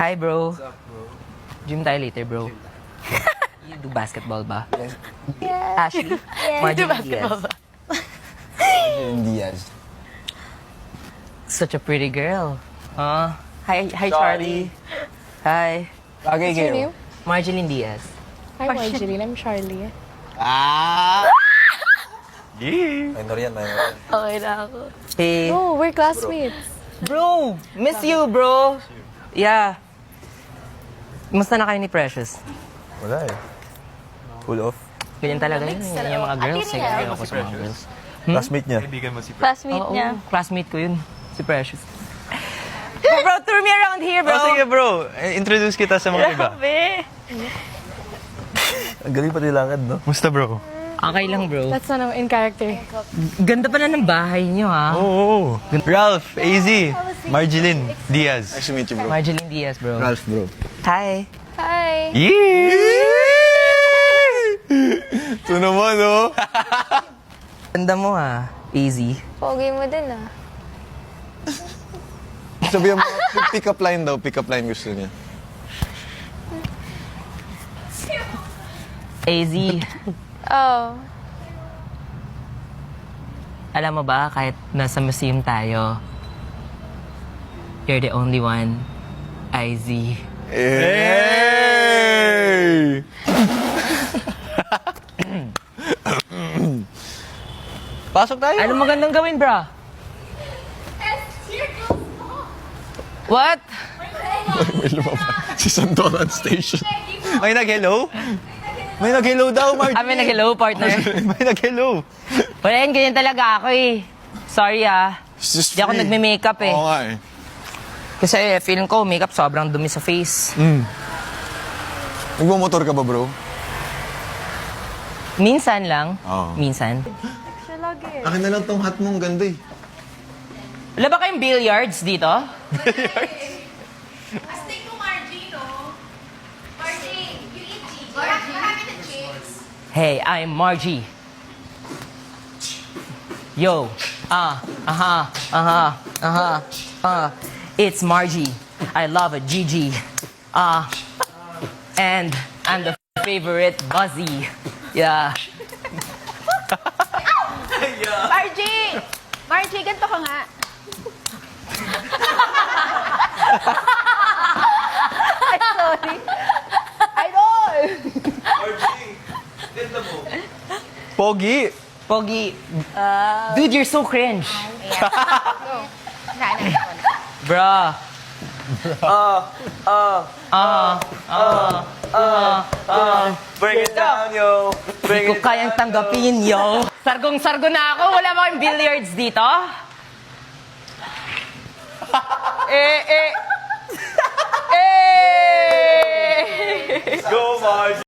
Hi, bro. Gym tayo later, bro. you do basketball ba? Ashley? Marjorie Diaz. Diaz. Such a pretty girl. Huh? Hi, hi, Charlie. Hi. Bagay What's your kayo. name? Marjeline Diaz. Hi, Marjorie. I'm Charlie. Ah! Minor yan, minor yan. Okay na ako. Hey. Oh, we're classmates. Bro, miss you, bro. Yeah. Musta na kayo ni Precious? Wala eh. Full off. Ganyan talaga yun. Ganyan yung mga girls. Eh, ganyan ako sa mga girls. Classmate niya. Classmate Oo, niya. classmate ko yun. Si Precious. bro, tour me around here, bro. Oh, sige bro, Eh, introduce kita sa mga iba. Grabe. Ang galing pati lakad, no? Musta bro? Okay lang, bro. That's ano, in character. Ganda pala ng bahay niyo, ha? Oo. Ralph, AZ, Marjeline, Diaz. Nice to meet you, bro. Marjeline Diaz, bro. Ralph, bro. Hi. Hi. Yeah! Ito naman, oh. Ganda mo, ha? Easy. Pogi mo din ah. Sabihan mo, pick up line daw, pick up line gusto niya. AZ. Oh. Alam mo ba, kahit nasa museum tayo, you're the only one, IZ. Hey! Pasok tayo. Ano magandang gawin, bra? What? May lumabas. Si Sandoran Station. May nag-hello? May nag-hello daw, Marjeline. Kami nag-hello, partner. May nag-hello. Wala yan, ganyan talaga ako eh. Sorry ah. It's just Di ako free. nagme-makeup eh. Oo nga eh. Kasi feeling ko, makeup sobrang dumi sa face. Nagmamotor ka ba, bro? Minsan lang. Oo. Minsan. Akin na lang tong hat mo, ang ganda eh. Wala ba kayong billiards dito? Astig mo, Margie, no? Margie, you eat cheese. Margie. Marami ng chips. Hey, I'm Margie. Yo. Ah, aha, aha, aha, ah. It's Margie. I love a Gigi. Ah. and I'm the favorite Buzzy. Yeah. Margie! Margie, ganito ka nga. I'm sorry. Idol! Pogi. Pogi. Dude, you're so cringe. Bruh. Bring it down, yo. Hindi ko kayang tanggapin, yo. Sargong-sargo na ako. Wala ba kayong billiards dito? eh, eh. eh! Go, Marj.